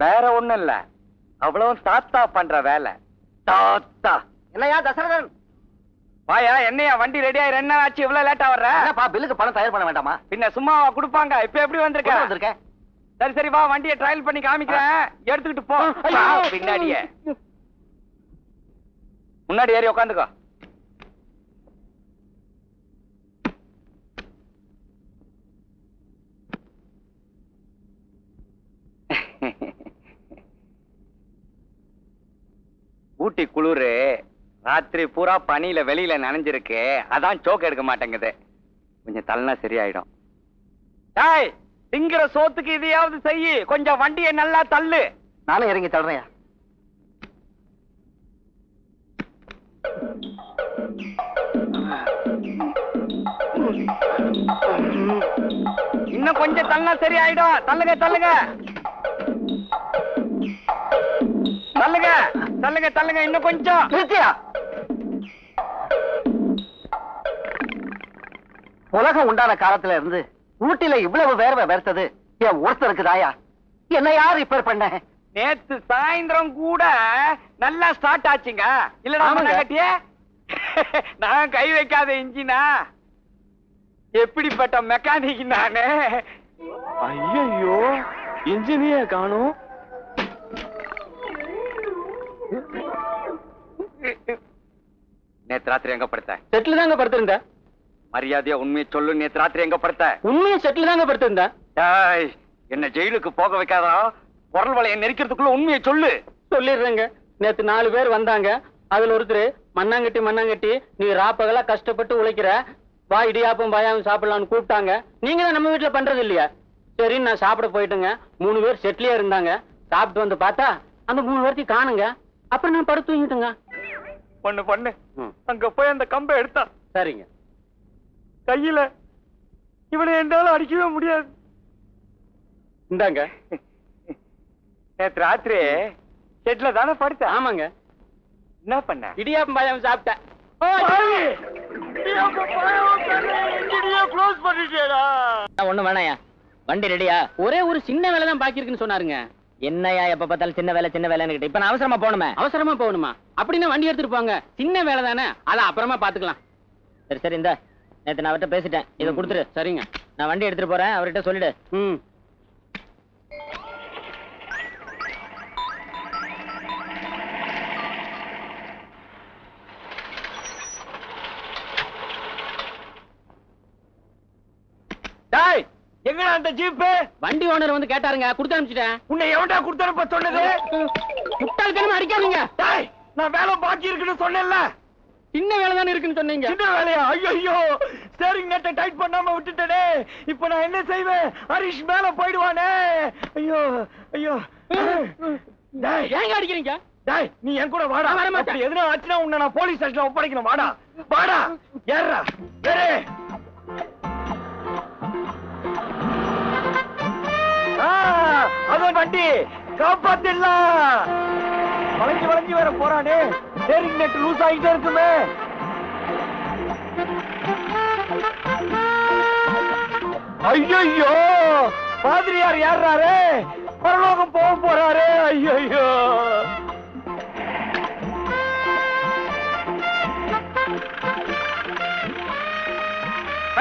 வேற ஒண்ணும் இல்ல. அவ்வளவு தாத்தா பண்ற வேலை. தாத்தா. என்னையா தசரதன்? வாயா என்னையா வண்டி ரெடி ஆயி ரெண்டு நாள் ஆச்சு? இவ்வளவு லேட்டா வர்ற? என்னப்பா பில்லுக்கு பணம் தயார் பண்ண வேண்டாமா? பின்ன சும்மாவா கொடுப்பாங்க? இப்ப எப்படி வந்திருக்க? கொண்டு வந்திருக்கேன் சரி சரி வா வண்டியை ட்ரையல் பண்ணி காமிக்கிறேன். எடுத்துக்கிட்டு போ. பின்னாடியே. முன்னாடி ஏறி உட்காந்துக்கோ ஊட்டி குளிரு. ராத்திரி பூரா பனியில வெளியில நனைஞ்சிருக்கு. அதான் சோக்கு எடுக்க மாட்டேங்குது. கொஞ்சம் தள்ளனா சரியாயிடும். டாய் திங்கிற சோத்துக்கு இதையாவது செய்யி. கொஞ்சம் வண்டியை நல்லா தள்ளு. நானும் இறங்கி தள்ளுறேன் இன்னும் கொஞ்சம் தள்ளனா சரியாயிடும். தள்ளுங்க தள்ளுங்க. தள்ளுங்க தள்ளுங்க தள்ளுங்க இன்னும் கொஞ்சம். நிறுத்தியா உலகம் உண்டான காலத்துல இருந்து ஊட்டில இவ்வளவு வேர்வை வேர்த்தது என் ஒருத்தருக்கு தாயா. என்ன யார் ரிப்பேர் பண்ண? நேத்து சாயந்தரம் கூட நல்லா ஸ்டார்ட் ஆச்சுங்க. ஆமாங்க. கட்டிய? நான் கை வைக்காத இன்ஜினா. எப்படிப்பட்ட மெக்கானிக் நானு? ஐயோ இன்ஜினிய காணும். நேத்து ராத்திரி எங்க படுத்த? செட்டில் தாங்க படுத்திருந்தேன் மரியாதையா உண்மையை சொல்லு நேத்து ராத்திரி எங்க படுத்த? உண்மையும் செட்டில் தாங்க படுத்திருந்தேன் டேய், என்ன ஜெயிலுக்கு போக வைக்காதா குரல் வளைய நெரிக்கிறதுக்குள்ள உண்மையை சொல்லு. சொல்லிடுறேங்க. நேத்து நாலு பேர் வந்தாங்க. அதுல ஒருத்தர் மண்ணாங்கட்டி மண்ணாங்கட்டி நீ ராப்பகலா கஷ்டப்பட்டு உழைக்கிற. வா இடியாப்பம் பாயாவும் சாப்பிடலாம்னு கூப்பிட்டாங்க. நீங்க தான் நம்ம வீட்டுல பண்றது இல்லையா? சரின்னு நான் சாப்பிட போயிட்டுங்க. மூணு பேர் செட்லயே இருந்தாங்க. சாப்பிட்டு வந்து பார்த்தா அந்த மூணு பேர்த்தையும் காணுங்க. அப்புறம் நான் படுத்து தூங்கிட்டுங்க. பொண்ணு பொண்ணு. ம். அங்க போய் அந்த கம்பை எடுத்தா. சரிங்க. கையில இவனை என்னால அடிக்கவே முடியாது. இந்தாங்க. நேத்து ராத்திரி செட்ல தானே படுத்த ஆமாங்க. என்ன பண்ண? இடியாப்பம் பாயாவும் சாப்பிட்டேன். ஒண்ணு வேணாயா வண்டி ரெடியா ஒரே ஒரு சின்ன வேலை தான் பாக்கி இருக்குன்னு சொன்னாருங்க. என்னையா எப்ப பார்த்தாலும் சின்ன வேலை சின்ன வேலைன்னு கிட்ட இப்ப நான் அவசரமா போகணுமே. அவசரமா போகணுமா? அப்படின்னா வண்டி எடுத்துட்டு போங்க. சின்ன வேலை தானே. அதை அப்புறமா பாத்துக்கலாம் சரி சரி இந்த. நேத்து நான் அவர்கிட்ட பேசிட்டேன். இதை கொடுத்துரு சரிங்க. நான் வண்டி எடுத்துட்டு போறேன். அவர்கிட்ட சொல்லிடு. ம். எங்கடா அந்த ஜீப்பு? வண்டி ஓனர் வந்து கேட்டாருங்க கொடுத்து அனுப்பிச்சிட்டேன். உன்னை எவன்டா கொடுத்தனுப்ப சொன்னது? முட்டாள்தனமா அடிக்காதீங்க. டேய் நான் வேலை பாக்கி இருக்குன்னு சொன்னேன்ல. சின்ன வேலை தானே இருக்குன்னு சொன்னீங்க. சின்ன வேலையா? ஐயோ ஸ்டேரிங் நெட்டை டைட் பண்ணாம விட்டுட்டேனே. இப்போ நான் என்ன செய்வேன்? ஹரிஷ் மேல போயிடுவானே. ஐயோ ஐயோ. டேய் ஏங்க அடிக்கிறீங்க? டேய் நீ என் கூட வாடா. நான் வரமாட்டேன். அப்படி எதுனா ஆச்சுன்னா உன்னை நான் போலீஸ் ஸ்டேஷன்ல ஒப்படைக்கணும். வாடா வாடா ஏறா ஏறு. அதான் வண்டி காப்பாத்திடலாம். வளைஞ்சு வளைஞ்சு வேற போறானே. ஸ்டேரிங் நெட் லூஸ் ஆகிட்டே இருக்குமே. ஐயோ பாதிரியார் யாருறாரு? பரலோகம் போக போறாரு. ஐயோ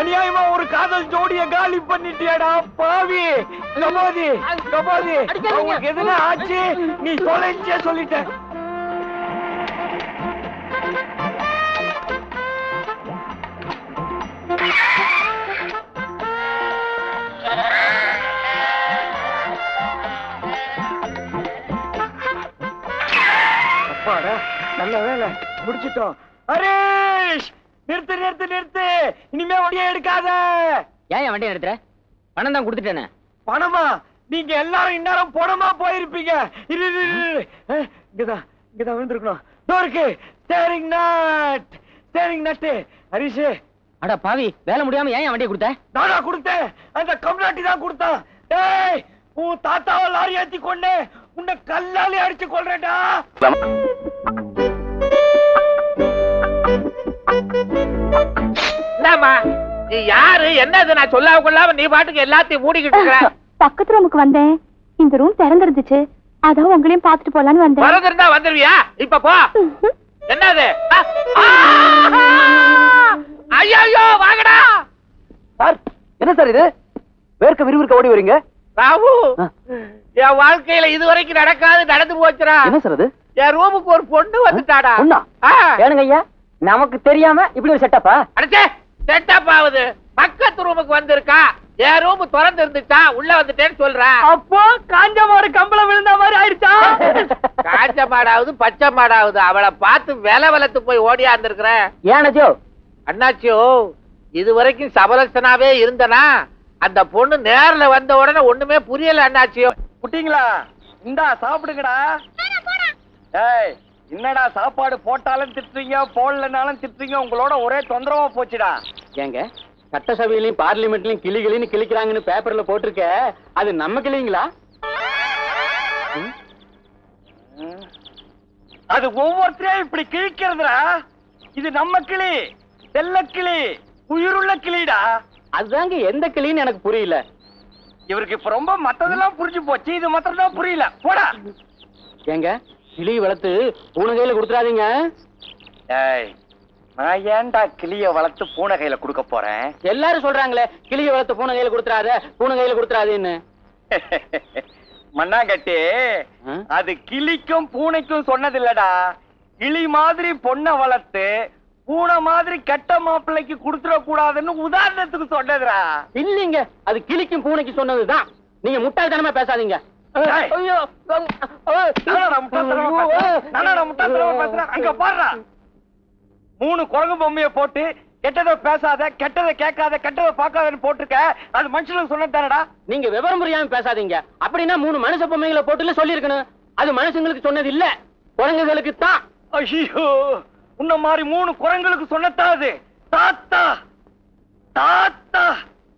அநியாயமா ஒரு காதல் ஜோடிய காலி பண்ணிட்டியாடா பாவி. கபாதி கபாதி. அவங்களுக்கு எதுனா ஆச்சு? நீ தொலைஞ்சே சொல்லிட்ட. நல்ல வேலை. முடிச்சிட்டோம். ஹரேஷ்! நிறுத்து நிறுத்து நிறுத்து. இனிமே வண்டியை எடுக்காத. ஏன் வண்டியை எடுத்துற பணம் தான் கொடுத்துட்டேனே. பணமா? நீங்க எல்லாரும் இந்நேரம் பணமா போயிருப்பீங்க. இரு இங்கதான் இங்கதான் விழுந்திருக்கணும். இதோ இருக்கு steering nut steering nut Harish. அட பாவி வேலை முடியாம ஏன் வண்டியை கொடுத்த? நானா கொடுத்தேன். அந்த கம்நாட்டி தான் கொடுத்தான். டேய் உன் தாத்தாவை லாரி ஏத்தி கொண்டு உன்னை கல்லாலே அடிச்சு கொள்றேன்டா என்னம்மா? நீ யாரு? என்னது? நான் சொல்லாம கொள்ளாம நீ பாட்டுக்கு எல்லாத்தையும் மூடிக்கிட்டு பக்கத்து ரூமுக்கு வந்தேன். இந்த ரூம் திறந்திருந்துச்சு. அதான் உங்களையும் பாத்துட்டு போலான்னு வந்தேன். வந்துருவியா? இப்ப போ. என்னது? ஐயோ வாங்கடா! சார் என்ன சார் இது? வேர்க்க விறுவிறுக்க ஓடி வரீங்க? ராவு என் வாழ்க்கையில இதுவரைக்கும் நடக்காது நடந்து போச்சுடா. சார் அது? என் ரூமுக்கு ஒரு பொண்ணு வந்துட்டாடா. பொண்ணா? ஏனுங்க ஐயா. நமக்கு தெரியாம இப்படி ஒரு செட்டப்பா அடச்சே செட்டப் ஆகுது. பக்கத்து ரூமுக்கு வந்திருக்கா? என் ரூம் திறந்து இருந்துச்சா உள்ள வந்துட்டேன்னு சொல்றேன் அப்போ காஞ்ச மாடு கம்பளம் விழுந்த மாதிரி ஆயிடுச்சா? காய்ச்ச மாடாவது பச்சை மாடாவது. அவளை பார்த்து வில வளர்த்து போய் ஓடியாந்துருக்கிறேன் ஏனஜோ அண்ணாச்சியோ இது வரைக்கும் சபலசனாவே இருந்தனா? அந்த பொண்ணு நேர்ல வந்த உடனே ஒண்ணுமே புரியல அண்ணாச்சியோ. புட்டிங்களா இந்தா சாப்பிடுங்கடா. ஏய் என்னடா சாப்பாடு போட்டாலும் திட்டுறீங்க போடலனாலும் திட்டுறீங்க உங்களோட ஒரே தொந்தரவா போச்சுடா. ஏங்க சட்டசபையிலயும் பார்லிமெண்ட்லயும் கிளி கிளின்னு கிளிக்கிறாங்கன்னு பேப்பர்ல போட்டிருக்க அது நம்ம கிளிங்களா? அது ஒவ்வொருத்தரையும் இப்படி கிழிக்கிறதுடா. இது நம்ம கிளி செல்ல கிளி உயிருள்ள கிளிடா. அதுதாங்க எந்த கிளின்னு எனக்கு புரியல. இவருக்கு இப்ப ரொம்ப மத்ததெல்லாம் புரிஞ்சு போச்சு இது மாத்திரம் தான் புரியல. போடா. ஏங்க கிளி வளர்த்து பூனை கையில கொடுத்துறாதீங்க ஏய் நான் ஏன்டா கிளிய வளர்த்து பூனை கையில கொடுக்க போறேன்? எல்லாரும் சொல்றாங்களே கிளியை வளர்த்து பூனை கையில கொடுத்துறாத பூனை கையில கொடுத்துறாதேன்னு மண்ணாங்கட்டி? அது கிளிக்கும் பூனைக்கும் சொன்னது இல்லடா கிளி மாதிரி பொண்ணை வளர்த்து பூனை மாதிரி கெட்ட மாப்பிள்ளைக்கு கொடுத்துட கூடாதுன்னு உதாரணத்துக்கு சொன்னதுடா. இல்லீங்க அது கிளிக்கும் பூனைக்கு சொன்னதுதான். நீங்க முட்டாள்தனமா பேசாதீங்க. ஐயோ? அங்க மூணு குரங்கு பொம்மைய போட்டு கெட்டதை பேசாத கெட்டதை கேட்காத கெட்டதை பார்க்காதன்னு போட்டிருக்க. அது மனுஷனுக்கு சொன்னது தானடா. நீங்க விவரம் புரியாம பேசாதீங்க. அப்படின்னா மூணு மனுஷ பொம்மைகளை போட்டுல சொல்லிருக்கணும் அது மனுஷங்களுக்கு சொன்னது இல்ல. குரங்குகளுக்கு தான். ஐயோ உன்ன மாதிரி மூணு குரங்களுக்கு சொன்னதான் அது? தாத்தா தாத்தா.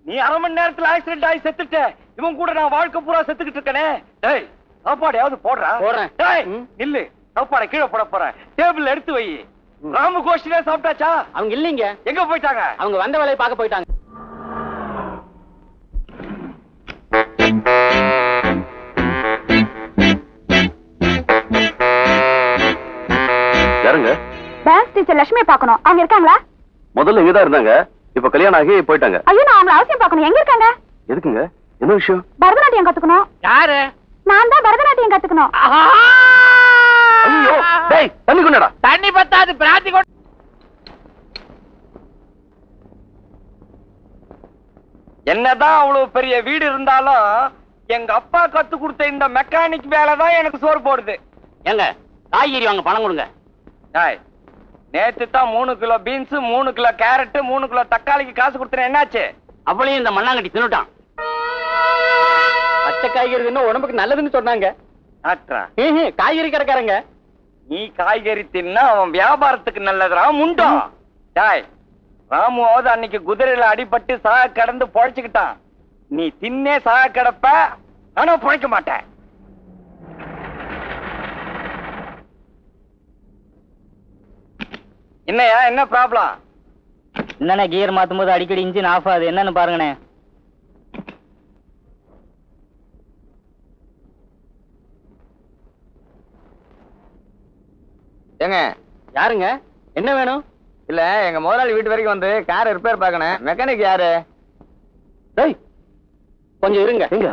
நீ அரை மணி நேரத்துல ஆக்சிடென்ட் ஆகி செத்துட்ட. இவன் கூட நான் வாழ்க்கை பூரா செத்துக்கிட்டு இருக்கனே. டேய் சாப்பாடையாவது போடுறா. போடுறேன். டேய் ம். இல்லு சாப்பாடை கீழே போட போறேன். டேபிள் எடுத்து வை. ராம கோஷ்டிலே சாப்பிட்டாச்சா? அவங்க இல்லீங்க. எங்க போயிட்டாங்க? அவங்க வந்த வேலையை பார்க்க போயிட்டாங்க. யாருங்க? டான்ஸ் டீச்சர் லட்சுமியை பார்க்கணும். அவங்க இருக்காங்களா? முதல்ல இங்கதான் இருந்தாங்க. இப்ப கல்யாணம் ஆகி போயிட்டாங்க. ஐயோ நான் அவங்கள அவசியம் பார்க்கணும். எங்க இருக்காங்க? எதுக்குங்க? என்ன விஷயம்? பரதநாட்டியம் கத்துக்கணும். யாரு? நான் தான் பரதநாட்டியம் கத்துக்கணும். ஆஹா! ஐயோ டேய் தண்ணி கொண்டடா. தண்ணி பத்தாது பிராந்தி கொண்டு என்னதான் அவ்வளவு பெரிய வீடு இருந்தாலும் எங்க அப்பா கத்து கொடுத்த இந்த மெக்கானிக் வேலை தான் எனக்கு சோறு போடுது. ஏங்க காய்கறி வாங்க பணம் கொடுங்க. டேய் நேத்து தான் மூணு கிலோ பீன்ஸ் மூணு கிலோ கேரட் மூணு கிலோ தக்காளிக்கு காசு கொடுத்தேன். என்னாச்சு? அவளையும் இந்த மண்ணாங்கட்டி தின்னுட்டான். பச்சை காய்கறி உடம்புக்கு நல்லதுன்னு சொன்னாங்க. காய்கறி கடைக்காரங்க. நீ காய்கறி தின்னா அவன் வியாபாரத்துக்கு நல்லதுடா முண்டம் டாய் ராமுவாவது அன்னைக்கு குதிரையில அடிபட்டு சாக கடந்து பொழைச்சுக்கிட்டான். நீ தின்னே சாக கிடப்ப ஆனா பொழைக்க மாட்டேன். என்னையா என்ன ப்ராப்ளம் என்னண்ணே கியர் மாத்தும் போது அடிக்கடி இன்ஜின் ஆஃப் ஆகுது. என்னன்னு பாருங்கண்ணே. ஏங்க யாருங்க? என்ன வேணும்? இல்ல எங்க முதலாளி வீட்டு வரைக்கும் வந்து கார் ரிப்பேர் பார்க்கணும். மெக்கானிக் யாரு? டேய் கொஞ்சம் இருங்க. எங்க?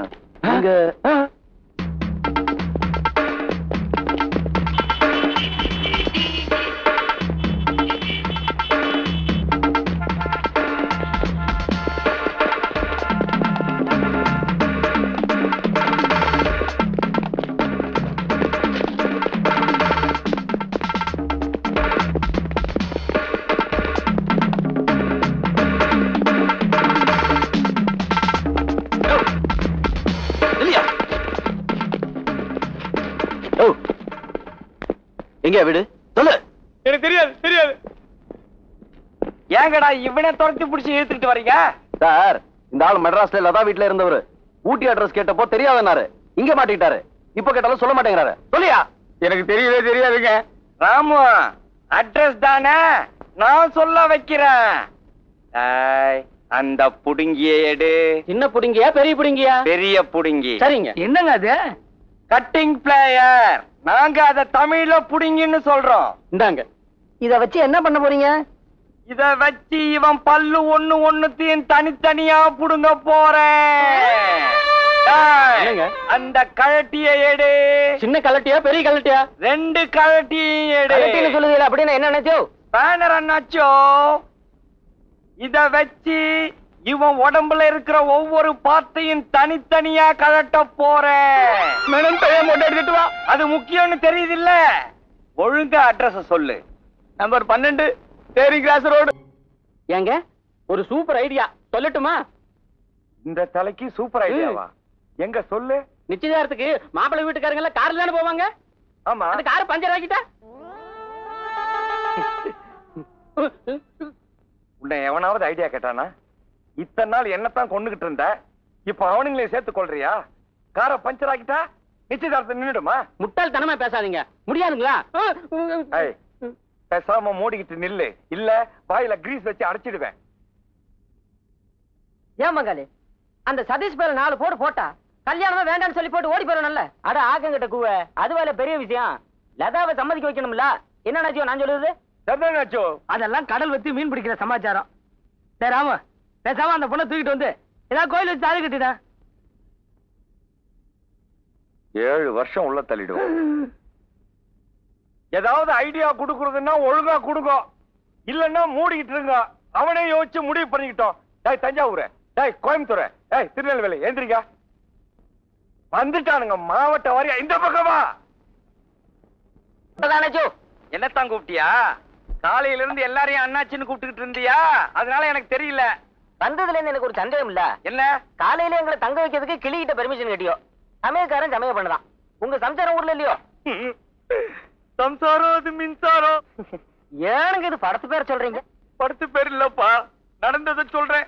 எங்க வீடு? சொல்லு. எனக்கு தெரியாது தெரியாது. ஏங்கடா இவனை துரத்தி பிடிச்சி இழுத்துட்டு வரீங்க சார் இந்த ஆள் மெட்ராஸ்ல லதா வீட்ல இருந்தவர். ஊட்டி அட்ரஸ் கேட்டப்போ தெரியாதனாரு. இங்க மாட்டிக்கிட்டாரு. இப்ப கேட்டாலும் சொல்ல மாட்டேங்கிறாரு. சொல்லியா? எனக்கு தெரியவே தெரியாதுங்க. ராமு அட்ரஸ் தானே? நான் சொல்ல வைக்கிறேன். அந்த புடுங்கிய எடு. சின்ன புடுங்கியா பெரிய புடுங்கியா? பெரிய புடுங்கி. சரிங்க. என்னங்க அது? கட்டிங் பிளேயர் நாங்க அத தமிழ்ல புடுங்கின்னு சொல்றோம். இந்தாங்க. இத வச்சு என்ன பண்ண போறீங்க? இத வச்சு இவன் பல்லு ஒண்ணு ஒண்ணுத்தையும் தனித்தனியா புடுங்க போறேன்? அந்த கழட்டிய எடு. சின்ன கலட்டியா பெரிய கலட்டியா ரெண்டு கழட்டியும் எடு. சொல்லுதீங்க அப்படின்னு என்ன நினைச்சோ? பேனர் அண்ணாச்சோ இத வச்சு இவன் உடம்புல இருக்கிற ஒவ்வொரு பார்ட்டையும் தனித்தனியா கழட்ட போறேன். எடுத்துட்டு வா. அது முக்கியம்னு தெரியுது இல்ல ஒழுங்கா அட்ரஸ் சொல்லு. நம்பர் பன்னெண்டு தேரி கிராஸ் ரோடு ஏங்க ஒரு சூப்பர் ஐடியா சொல்லட்டுமா? இந்த தலைக்கு சூப்பர் ஐடியாவா எங்க சொல்லு? நிச்சயதார்த்தத்துக்கு மாப்பிள்ளை வீட்டுக்காரங்க எல்லாம் கார்ல தானே போவாங்க? ஆமா. அந்த காரை பஞ்சர் ஆக்கிட்டா? உன்னை எவனாவது ஐடியா கேட்டானா? இத்தனை நாள் என்னத்தான் கொண்டுகிட்டு இருந்த? இப்ப அவனுங்களையும் சேர்த்து கொள்றியா? காரை பஞ்சர் ஆக்கிட்டா? நிச்சயதார்த்தம் நின்னுடுமா? முட்டாள்தனமா பேசாதீங்க. முடியாதுங்களா? ஏய், பேசாம மூடிக்கிட்டு நில்லு. இல்ல வாயில கிரீஸ் வச்சு அடைச்சிடுவேன். ஏன் மங்காளி? அந்த சதீஷ் பேர நாலு போடு போட்டா கல்யாணமா வேண்டாம்னு சொல்லி போட்டு ஓடி போயிடணும்ல அட ஆக்கங்கிட்ட கூவ. அதுவால பெரிய விஷயம். லதாவை சம்மதிக்க வைக்கணும்ல? என்ன நான் சொல்லுது அதெல்லாம் கடல் வச்சு மீன் பிடிக்கிற சமாச்சாரம். சரி ஆமா. பேசாம அந்த பொண்ணை தூக்கிட்டு வந்து ஏதாவது கோயில் வச்சு தாலி கட்டிடா. ஏழு வருஷம் உள்ள தள்ளிடுவோம். ஏதாவது ஐடியா குடுக்கறதுன்னா ஒழுங்கா குடுங்க. இல்லன்னா மூடிக்கிட்டு இருங்க. அவனே யோசிச்சு முடிவு பண்ணிக்கிட்டோம். டேய் தஞ்சாவூர். டேய் கோயம்புத்தூர். டேய் திருநெல்வேலி. எந்திரிங்க. வந்துட்டானுங்க மாவட்ட வாரியா. இந்த பக்கமா. என்னத்தான் கூப்பிட்டியா? காலையில இருந்து எல்லாரையும் அண்ணாச்சின்னு கூப்பிட்டுக்கிட்டு இருந்தியா? அதனால எனக்கு தெரியல. வந்ததுல இருந்து எனக்கு ஒரு சந்தேகம் இல்ல. என்ன? காலையில எங்களை தங்க வைக்கிறதுக்கு கிளிகிட்ட பெர்மிஷன் கேட்டியோ? சமயக்காரன் சமய பண்ணுதான். உங்க சம்சாரம் ஊர்ல இல்லையோ? சம்சாரம் அது மின்சாரம். ஏனுங்க இது படத்து பேர் சொல்றீங்க? படுத்து பேர் இல்லப்பா. நடந்ததை சொல்றேன்.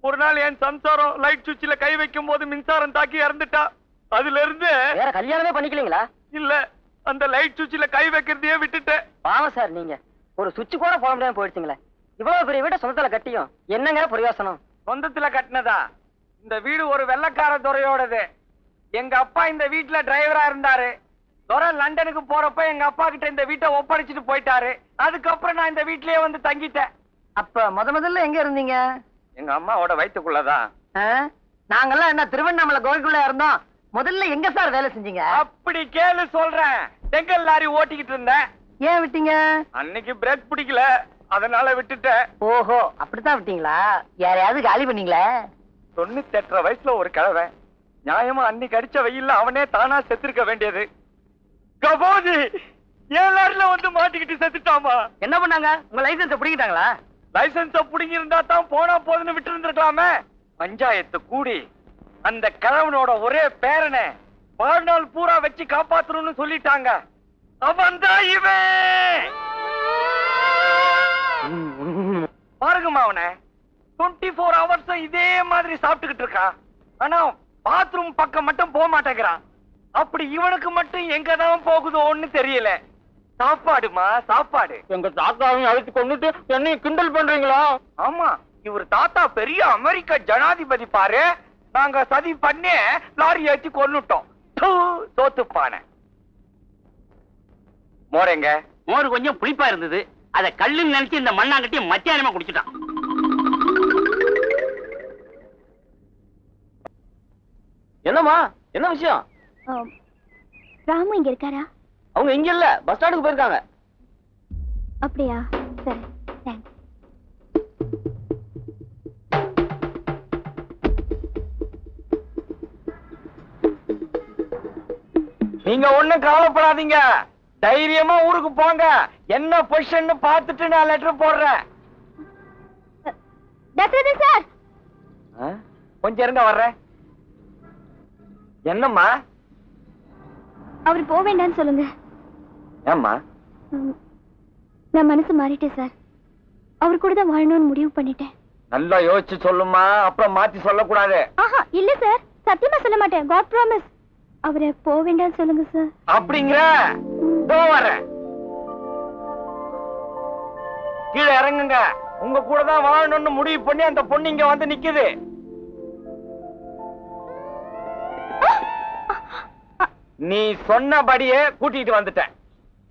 ஒரு நாள் என் சம்சாரம் லைட் சுவிட்ச்ல கை வைக்கும் போது மின்சாரம் தாக்கி இறந்துட்டா. அதுல இருந்து வேற கல்யாணமே பண்ணிக்கலீங்களா? இல்ல அந்த லைட் சுவிட்ச்ல கை வைக்கிறதையே விட்டுட்டேன். பாவம் சார் நீங்க. ஒரு சுவிட்ச் கூட போட முடியாம போயிடுச்சுங்களே. இவ்வளவு பெரிய வீட்டை சொந்தத்துல கட்டியும். என்னங்க பிரயோசனம்? சொந்தத்துல கட்டினதா? இந்த வீடு ஒரு வெள்ளக்கார துறையோடது. எங்க அப்பா இந்த வீட்டுல டிரைவரா இருந்தாரு. துரை லண்டனுக்கு போறப்ப எங்க அப்பா கிட்ட இந்த வீட்டை ஒப்படைச்சிட்டு போயிட்டாரு. அதுக்கப்புறம் நான் இந்த வீட்லயே வந்து தங்கிட்டேன். அப்ப முத முதல்ல எங்க இருந்தீங்க? எங்க அம்மாவோட வயித்துக்குள்ளதான். ஆ? நாங்கெல்லாம் என்ன திருவண்ணாமலை கோயிலுக்குள்ள இருந்தோம். முதல்ல எங்க சார் வேலை செஞ்சீங்க? அப்படி கேளு சொல்றேன். செங்கல் லாரி ஓட்டிக்கிட்டு இருந்தேன். ஏன் விட்டீங்க? அன்னைக்கு பிரேக் பிடிக்கல. அதனால விட்டுட்டேன் ஓஹோ அப்படித்தான் விட்டீங்களா? யாரையாவது காலி பண்ணீங்களா? தொண்ணூத்தி எட்டரை வயசுல ஒரு கிழவை நியாயமா அன்னைக்கு அடிச்ச வெயில்ல அவனே தானா செத்துருக்க வேண்டியது. கபோதி லாரில வந்து மாட்டிக்கிட்டு செத்துட்டாமா? என்ன பண்ணாங்க? உங்க லைசன்ஸ் பிடிக்கிட்டாங்களா லைசன்ஸ புடுங்கி இருந்தா தான் போனா போதுன்னு விட்டு இருந்திருக்கலாமே பஞ்சாயத்து கூடி அந்த கிழவனோட ஒரே பேரனை வாழ்நாள் பூரா வச்சு காப்பாத்தணும்னு சொல்லிட்டாங்க. அவன் தான் இவன்! பாருங்கம்மா அவனை டுவெண்ட்டி ஃபோர் ஹவர்ஸ் இதே மாதிரி சாப்பிட்டுக்கிட்டு இருக்கான். ஆனா பாத்ரூம் பக்கம் மட்டும் போக மாட்டேங்கிறான். அப்படி இவனுக்கு மட்டும் எங்க தான் போகுதோன்னு தெரியல. சாப்பாடுமா சாப்பாடு. எங்க தாத்தாவையும் அழைச்சு கொண்டுட்டு என்னையும் கிண்டல் பண்றீங்களா? ஆமா இவர் தாத்தா பெரிய அமெரிக்க ஜனாதிபதி பாரு. நாங்க சதி பண்ணி லாரி ஏத்தி கொன்னுட்டோம். தூ, சோத்துப்பானை. மோரங்க மோர் கொஞ்சம் புளிப்பா இருந்தது. அத கல்லுன்னு நினைச்சு இந்த மண்ணாங்கட்டி மத்தியானமா குடிச்சிட்டான். என்னம்மா? என்ன விஷயம்? ராமு இங்க இருக்காரா? அவங்க இங்க இல்ல பஸ் ஸ்டாண்டுக்கு போயிருக்காங்க. அப்படியா? சரி தேங்க்ஸ் நீங்க ஒண்ணும் கவலைப்படாதீங்க. தைரியமா ஊருக்கு போங்க. என்ன பொசிஷன் பார்த்துட்டு நான் லெட்டர் போடுறேன். தசரதி சார் கொஞ்சம் இருங்க வர்றேன். என்னம்மா? அவர் போக வேண்டாம்னு சொல்லுங்க. ஏம்மா? நான் மனசு மாறிட்டேன் சார் அவர் கூட தான் வாழணும்னு முடிவு பண்ணிட்டேன். நல்லா யோசிச்சு சொல்லுமா அப்புறம் மாத்தி சொல்லக்கூடாது. ஆஹா இல்ல சார் சத்தியமா சொல்ல மாட்டேன். காட் ப்ராமிஸ் அவரை போக வேண்டாம்னு சொல்லுங்க சார் அப்படிங்கிற? இதோ வரேன். கீழே இறங்குங்க. உங்க கூட தான் வாழணும்னு முடிவு பண்ணி அந்த பொண்ணு இங்க வந்து நிக்குது. நீ சொன்னபடியே கூட்டிட்டு வந்துட்டேன்.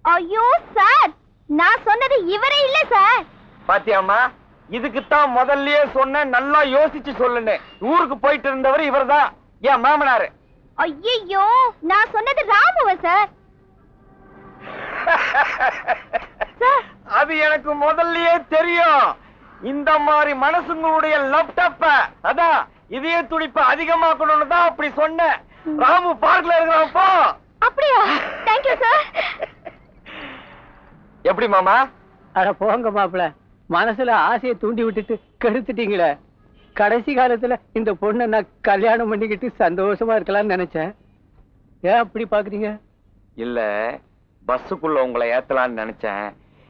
ஐயோ சார்! நான் சொன்னது இவரே இல்ல சார்! பாத்தியாம்மா இதுக்குத்தான் முதல்லயே சொன்னேன் நல்லா யோசிச்சு சொல்லுன்னு. ஊருக்கு போயிட்டு இருந்தவர் இவர்தான். ஏன் மாமனாரு? ஐயோ நான் சொன்னது அது எனக்கு முதல்லயே தெரியும். இந்த மாதிரி மனசுங்களுடைய லேப்டாப்ப அதான் இதய துடிப்ப அதிகமாக்கணும்னு தான் அப்படி சொன்னேன். ராமு பார்க்ல இருக்கிறப்போ அப்படியா? தேங்க்யூ சார் எப்படி மாமா? அட போங்க மாப்பிள. மனசுல ஆசையை தூண்டி விட்டுட்டு கெடுத்துட்டீங்களே. கடைசி காலத்துல இந்த பொண்ணை நான் கல்யாணம் பண்ணிக்கிட்டு சந்தோஷமா இருக்கலாம்னு நினைச்சேன். ஏன் அப்படி பாக்குறீங்க? இல்ல பஸ்ஸுக்குள்ள உங்களை ஏத்தலாம்னு நினைச்சேன்.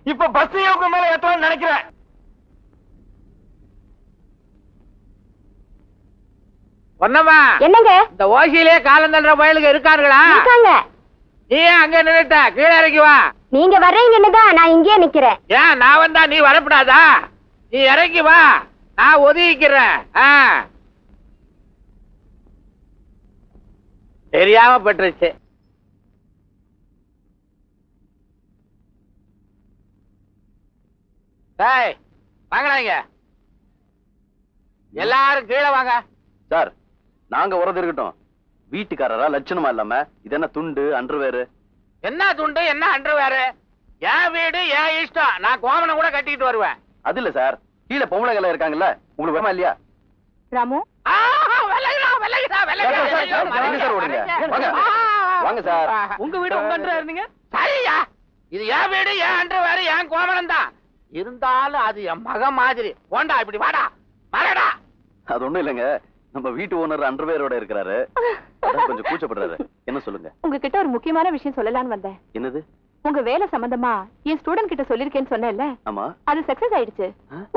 இப்ப பஸ் உங்க மேல ஏத்தலாம்னு நினைக்கிறேன். பொன்னம்மா என்னங்க? இந்த ஓசியிலே காலம் தள்ளுற பயலுக்கு இருக்காருங்களா இருக்காங்க. நீ ஏன் அங்க நின்னுட்ட? கீழே இறங்கி வா. நீங்க வர்றீங்கன்னு தான் நான் இங்கேயே நிக்கிறேன். ஏன் நான் வந்தா நீ வரப்படாதா? நீ இறங்கி வா. நான் ஒதுக்கிக்கிறேன் ஆ. தெரியாம பட்டுருச்சு. டேய் வாங்கடா இங்க எல்லாரும் கீழே வாங்க. சார் நாங்க உறது இருக்கட்டும். வீட்டுக்காரரா லட்சணமா இல்லாம இது என்ன துண்டு அன்றுவேறு என்ன துண்டு என்ன அன்று வேறு என் வீடு என் இஷ்டம். நான் கோமணம் கூட கட்டிக்கிட்டு வருவேன். அது இல்ல சார். கீழே பொம்பளைகள் இருக்காங்கல்ல உங்களுக்கு வேமா இல்லையா? ராமு? வாங்க. சார். உங்க வீடு உங்க இருந்தீங்க சரியா? இது என் வீடு என் அன்று வேறு என் கோமணம் தான் இருந்தாலும் அது என் மகன் மாதிரி. போண்டா இப்படி வாடா. வரடா அது ஒண்ணும் இல்லைங்க. நம்ம வீட்டு ஓனர் அன்றுவேரோட இருக்கிறாரு. கொஞ்சம் கூச்சப்படுறாரு. என்ன சொல்லுங்க? உங்ககிட்ட ஒரு முக்கியமான விஷயம் சொல்லலாம்னு வந்தேன். என்னது? உங்க வேலை சம்பந்தமா என் ஸ்டூடெண்ட் கிட்ட சொல்லிருக்கேன்னு சொன்னேன்ல. ஆமா. அது சக்சஸ் ஆயிடுச்சு?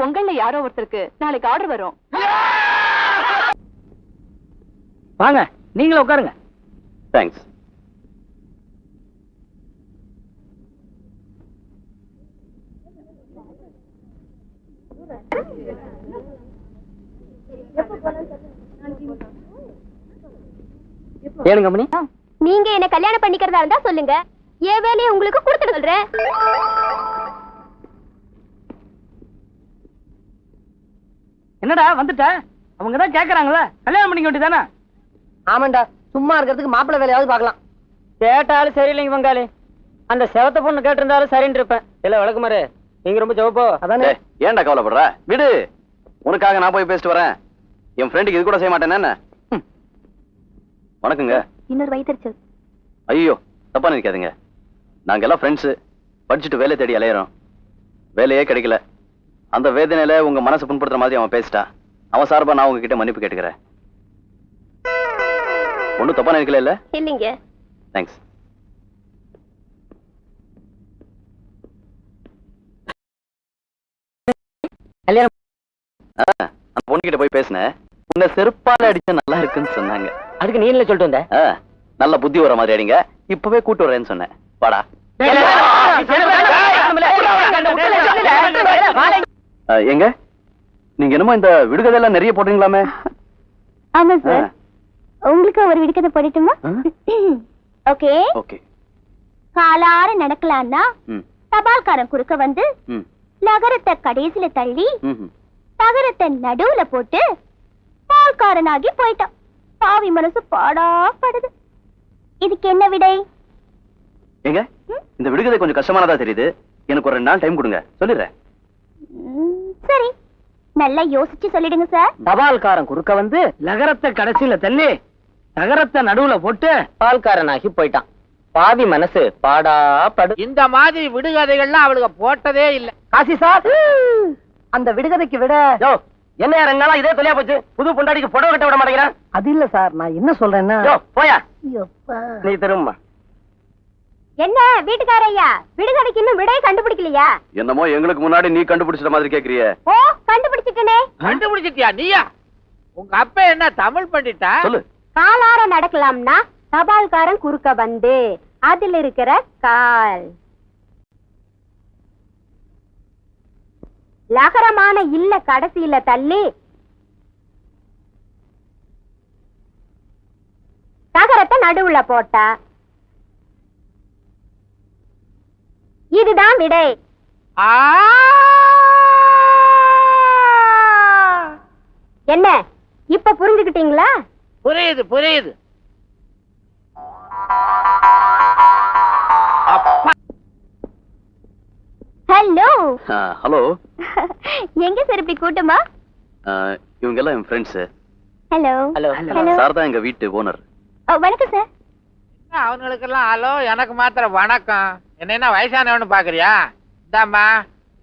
உங்கள யாரோ ஒருத்தருக்கு நாளைக்கு ஆர்டர் வரும். வாங்க நீங்களும் உட்காருங்க. தேங்க்ஸ் ஏனுங்க மணி நீங்க என்ன கல்யாணம் பண்ணிக்கிறதா இருந்தா சொல்லுங்க. என் வேலையை உங்களுக்கு கொடுத்துட்டு சொல்றேன் என்னடா வந்துட்ட? அவங்க தான் கேக்குறாங்களா. கல்யாணம் பண்ணிக்க வேண்டியதானே ஆமாண்டா சும்மா இருக்கிறதுக்கு மாப்பிள்ளை வேலையாவது பார்க்கலாம். கேட்டாலும் சரியில்லைங்க பங்காளி அந்த செவத்த பொண்ணு கேட்டிருந்தாலும் சரின்னு இருப்பேன். இல்ல விளக்குமாரு நீங்க ரொம்ப ஜோப்போ அதானே. ஏன்டா கவலைப்படுற? விடு. உனக்காக நான் போய் பேசிட்டு வரேன். என் ஃப்ரெண்டுக்கு இது கூட செய்ய மாட்டேன். வணக்கங்க. இன்னொரு வயிற்றுச்சல் ஐயோ தப்பா நினைக்காதீங்க. நாங்க எல்லாம் ஃப்ரெண்ட்ஸ் படிச்சுட்டு வேலை தேடி அலையறோம். வேலையே கிடைக்கல. அந்த வேதனையில உங்க மனசை புண்படுத்துற மாதிரி அவன் பேசிட்டான் அவன் சார்பா நான் உங்ககிட்ட மன்னிப்பு கேட்டுக்கிறேன். ஒண்ணும் தப்பா நினைக்கல இல்ல இல்லைங்க. தேங்க்ஸ் கல்யாணம் அந்த பொண்ணுகிட்ட போய் பேசினேன் உன்னை செருப்பால அடிச்சா நல்லா இருக்குன்னு சொன்னாங்க அதுக்கு நீ என்ன சொல்லிட்டு வந்த நல்ல புத்தி வர மாதிரி அடிங்க இப்பவே கூட்டு வரேன்னு சொன்னேன் வாடா எங்க நீங்க என்னமோ இந்த விடுகதையெல்லாம் நிறைய போடுறீங்களாமே ஆமா சார் உங்களுக்கு ஒரு விடுக்கதை போடட்டுமா ஓகே ஓகே காலார நடக்கலான்னா ம் தபால்காரன் குறுக்க வந்து ம் நகரத்தை கடைசில தள்ளி ம் நகரத்தை நடுவுல போட்டு பால்காரனாகி போயிட்டான். பாவி மனசு பாடா படுது இதுக்கு என்ன விடை? எங்க இந்த விடுகதை கொஞ்சம் கஷ்டமானதா தெரியுது. எனக்கு ஒரு ரெண்டு நாள் டைம் கொடுங்க. சொல்லிடுறேன். சரி. நல்லா யோசிச்சு சொல்லிடுங்க சார். தபால்காரன் குறுக்க வந்து நகரத்தை கடைசியில தள்ளி நகரத்தை நடுவுல போட்டு பால்காரனாகி போயிட்டான். பாவி மனசு பாடா படு இந்த மாதிரி விடுகதைகள்லாம் அவளுக்கு போட்டதே இல்ல. காசி சார்! அந்த விடுகதைக்கு விட யோ என்ன ரெண்டு நாளா இதே தொலையா போச்சு? புது பொண்டாடிக்கு புடவை கட்ட விட மாட்டேங்கிறான் அது இல்ல சார். நான் என்ன சொல்றேன்னா யோ போயா. நீ திரும்ப என்ன வீட்டுக்கார ஐயா விடுகதைக்கு இன்னும் விடையை கண்டுபிடிக்கலையா? என்னமோ எங்களுக்கு முன்னாடி நீ கண்டுபிடிச்சிட்ட மாதிரி கேக்குறியே. ஓ கண்டுபிடிச்சிட்டனே. கண்டுபிடிச்சிட்டியா நீயா உங்க அப்பா என்ன தமிழ் பண்ணிட்டா சொல்லு. காலார நடக்கலாம்னா தபால்காரன் குறுக்க வந்து அதுல இருக்கிற கால். லகரமான இல்ல கடைசியில தள்ளி தகரத்தை நடுவுல போட்டா. இதுதான் விடை! என்ன? இப்ப புரிஞ்சுக்கிட்டீங்களா? புரியுது புரியுது. ஹலோ ஹலோ எங்க சிறப்பி கூட்டமா? இவங்க எல்லாம் என் friends hello hello hello sir தான் எங்க வீட்டு ஓனர் வணக்கம் சார். என்ன அவனுங்களுக்கெல்லாம் ஹலோ எனக்கு மாத்திரம் வணக்கம். என்ன என்ன வயசானவனு பாக்குறியா? இந்தாம்மா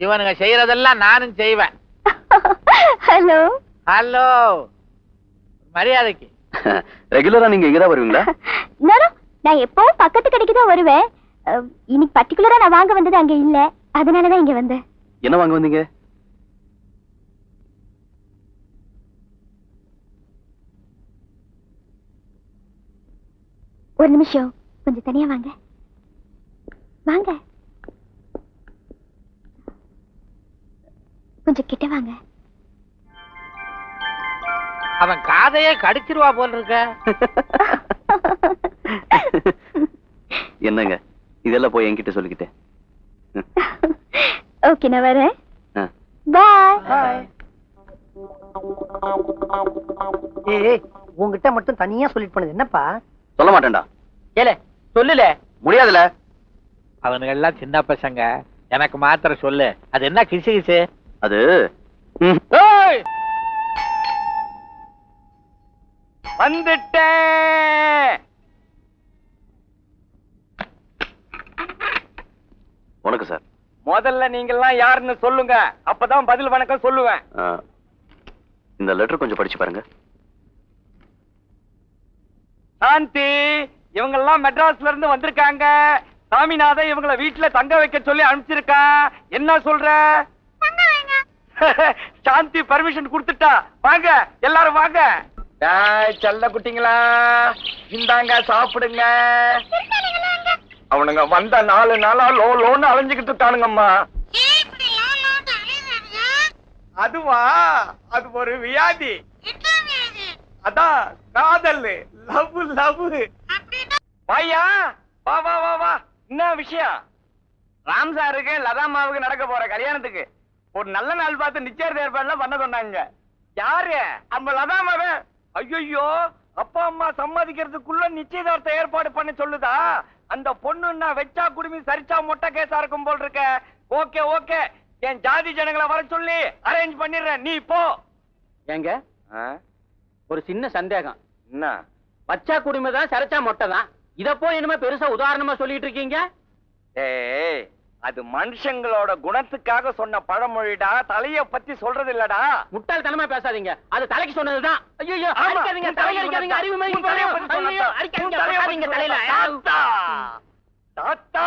இவனுங்க செய்யறதெல்லாம் நானும் செய்வேன். Hello hello. மரியாதைக்கு. ரெகுலரா நீங்க இங்க தான் வருவீங்களா நான் எப்பவும் பக்கத்து கடைக்கு தான் வருவேன். இன்னைக்கு பர்டிகுலரா நான் வாங்க வந்தது அங்க இல்ல. அதனாலதான் இங்க வந்தேன். என்ன வாங்க வந்தீங்க? ஒரு நிமிஷம் கொஞ்சம் தனியா வாங்க. வாங்க. கொஞ்சம் கிட்ட வாங்க. அவன் காதையே கடிச்சிருவா போல் இருக்க. என்னங்க இதெல்லாம் போய் என்கிட்ட சொல்லிக்கிட்டேன். ஓகே நான் வரேன். பாய் ஏய் உங்ககிட்ட மட்டும் தனியா சொல்லிட்டு போனது என்னப்பா? சொல்ல மாட்டேன்டா. ஏலே சொல்லுல. முடியாதுல. அவனுங்க எல்லாம் சின்ன பசங்க. எனக்கு மாத்திரம் சொல்லு. அது என்ன கிசு கிசு? அது! வந்துட்டேன் வணக்கம் சார். முதல்ல நீங்கெல்லாம் யாருன்னு சொல்லுங்க. அப்பதான் பதில் வணக்கம் சொல்லுவேன். இந்த லெட்டர் கொஞ்சம் படிச்சு பாருங்க. சாந்தி இவங்க எல்லாம் மெட்ராஸ்ல இருந்து வந்திருக்காங்க. சாமிநாதன் இவங்கள வீட்டுல தங்க வைக்க சொல்லி அனுப்பிச்சிருக்கா. என்ன சொல்ற? சாந்தி பர்மிஷன் கொடுத்துட்டா. வாங்க எல்லாரும் வாங்க. டேய், செல்ல குட்டிங்களா. இந்தாங்க சாப்பிடுங்க. அவனுங்க வந்த நாலு நாளா லோ லோன்னு அலைஞ்சுக்கிட்டு இருக்கானுங்கம்மா. அதுவா? அது ஒரு வியாதி. அதான் காதல். Love love. வாயா வா வா வா வா. என்ன விஷயம்? ராம் சாருக்கு லதாமாவுக்கு நடக்க போற கல்யாணத்துக்கு ஒரு நல்ல நாள் பார்த்து நிச்சயத்தை ஏற்பாடுலாம் பண்ண சொன்னாங்க. யாரு? நம்ம லதாமாவே ஐயோ அப்பா அம்மா சம்மதிக்கிறதுக்குள்ள நிச்சயதார்த்த ஏற்பாடு பண்ண சொல்லுதா? அந்த பொண்ணுன்னா வெச்சா குடுமி சரிச்சா மொட்டை கேஸா இருக்கும் போல் இருக்க. Okay okay. என் ஜாதி ஜனங்களை வர சொல்லி அரேஞ்ச் பண்ணிடுறேன். நீ போ. ஏங்க? ஒரு சின்ன சந்தேகம். என்ன? பச்சா குடிமை தான் சரச்சா மொட்டை தான். இத போய் இனிமே பெருசா உதாரணமா சொல்லிட்டு இருக்கீங்க? ஏய். அது மனுஷங்களோட குணத்துக்காக சொன்ன பழமொழிடா தலைய பத்தி சொல்றது இல்லடா முட்டாள்தனமா பேசாதீங்க. அது தலைக்கு சொன்னதுதான். ஐயோ அடிக்காதீங்க தலைய அடிக்காதீங்க அறிவு. அடிக்காதீங்க தலையில. தாத்தா